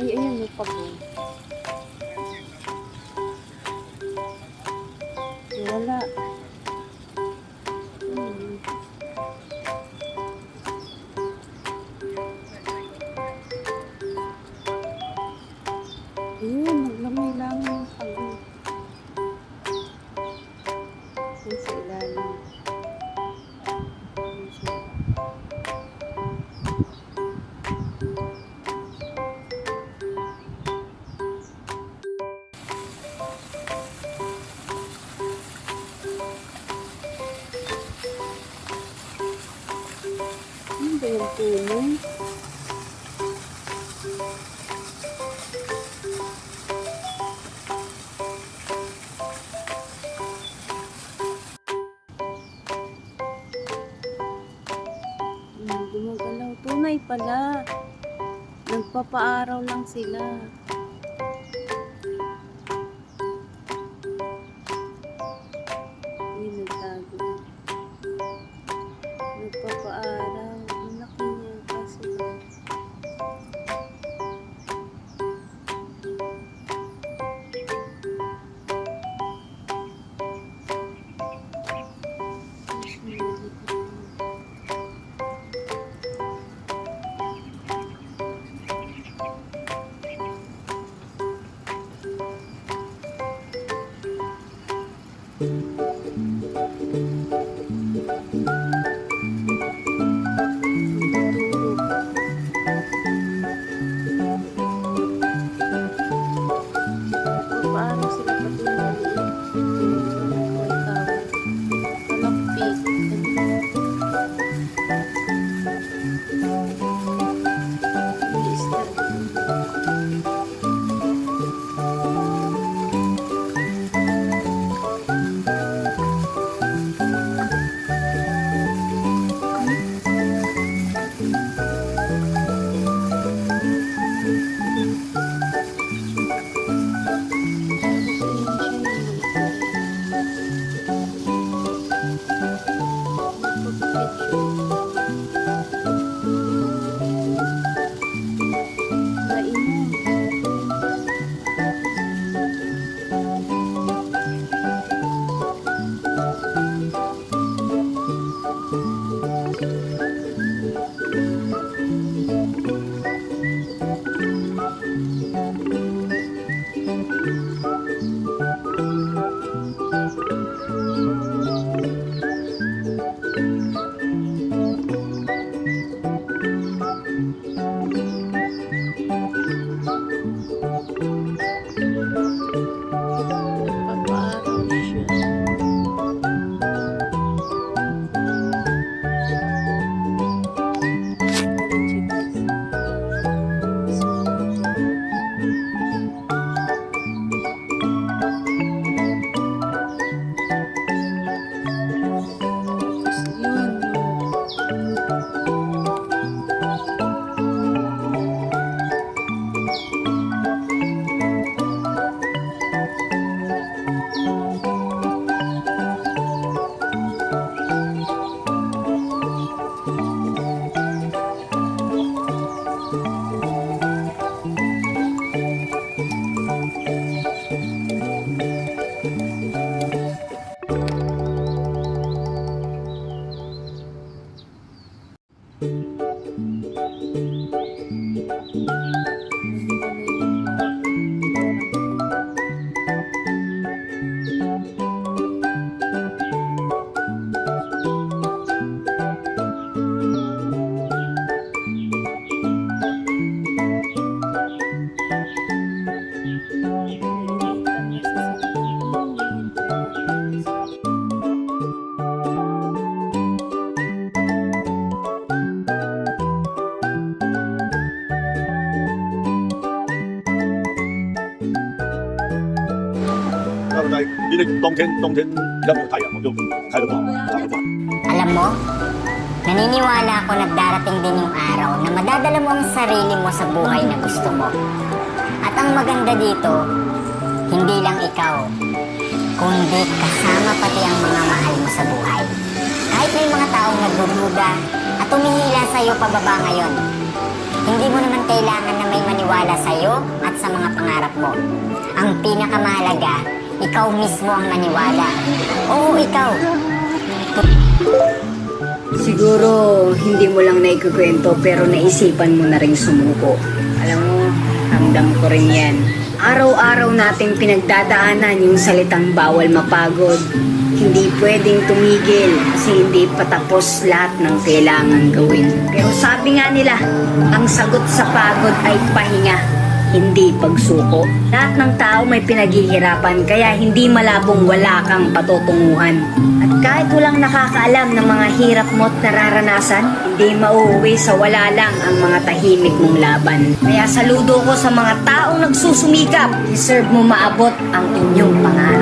Ay, ayun, may pag tunay pala. Nagpapaaraw lang sila. mahilig tongten, tongten lang yung kaya mo. Alam mo, naniniwala ako na darating din yung araw na madadala mo ang sarili mo sa buhay na gusto mo. At ang maganda dito, hindi lang ikaw, kundi kasama pati ang mga mahal mo sa buhay. Kahit may mga taong nagdududa at tumihila sa'yo pababa ngayon, hindi mo naman kailangan na may maniwala sa'yo at sa mga pangarap mo. Ang pinakamahalaga ikaw mismo ang maniwala. Oo, ikaw. Siguro hindi mo lang naikukwento pero naisipan mo na rin sumuko. Alam mo, ramdam ko rin yan. Araw-araw nating pinagdadaanan yung salitang bawal mapagod. Hindi pwedeng tumigil kasi hindi patapos lahat ng kailangan gawin. Pero sabi nga nila, ang sagot sa pagod ay pahinga, hindi pagsuko. Lahat ng tao may pinaghihirapan kaya hindi malabong wala kang patutunguhan. At kahit walang nakakaalam ng mga hirap mo at nararanasan, hindi mauuwi sa wala lang ang mga tahimik mong laban. Kaya saludo ko sa mga taong nagsusumikap, deserve mo maabot ang inyong pangarap.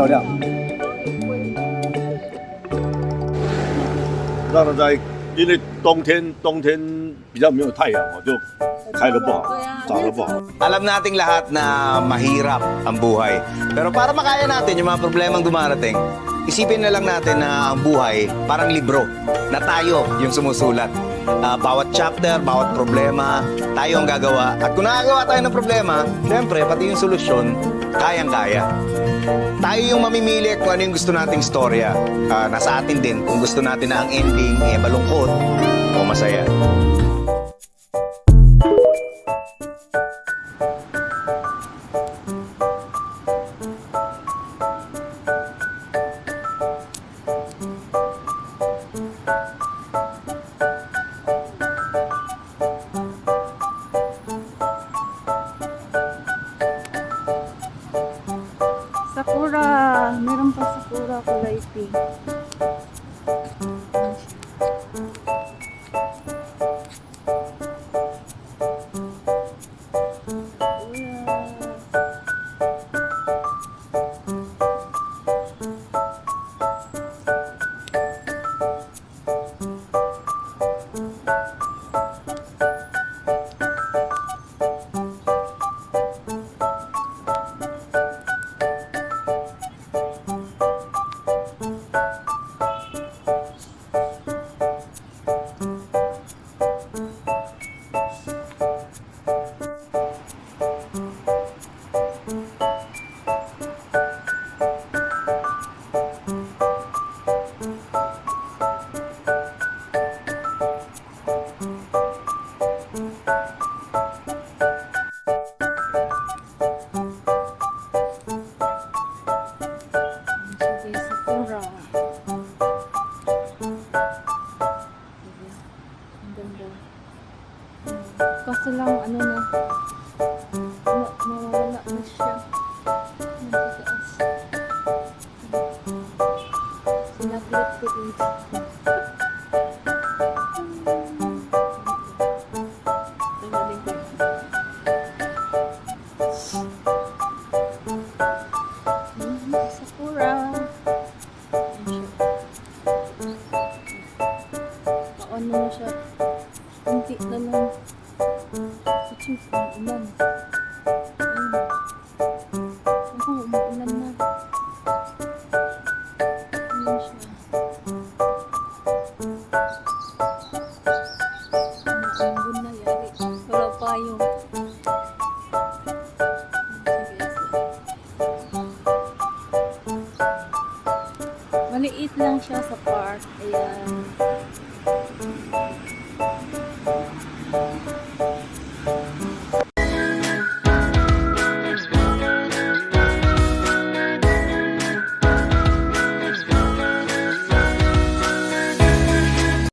漂亮。让它在，因为冬天冬天比较没有太阳，我就开的不好，长得不好。 Alam nating lahat na mahirap ang buhay. Pero para makaya natin yung mga problemang dumarating, isipin na lang natin na ang buhay parang libro na tayo yung sumusulat. Ah, bawat chapter, bawat problema, tayo ang gagawa. At kung nakagawa tayo ng problema, syempre, pati yung solusyon, kayang-kaya. Tayo yung mamimili kung ano yung gusto nating storya. Ah, nasa atin din kung gusto natin na ang ending eh malungkot o masaya. Sakura. Meron pa sakura kulay pink. Ano na, ma mawawala na siya. Nagtataas. Sinaglit ko dito. Ayan siya. Kunti na. Lang siya sa park. Ayan.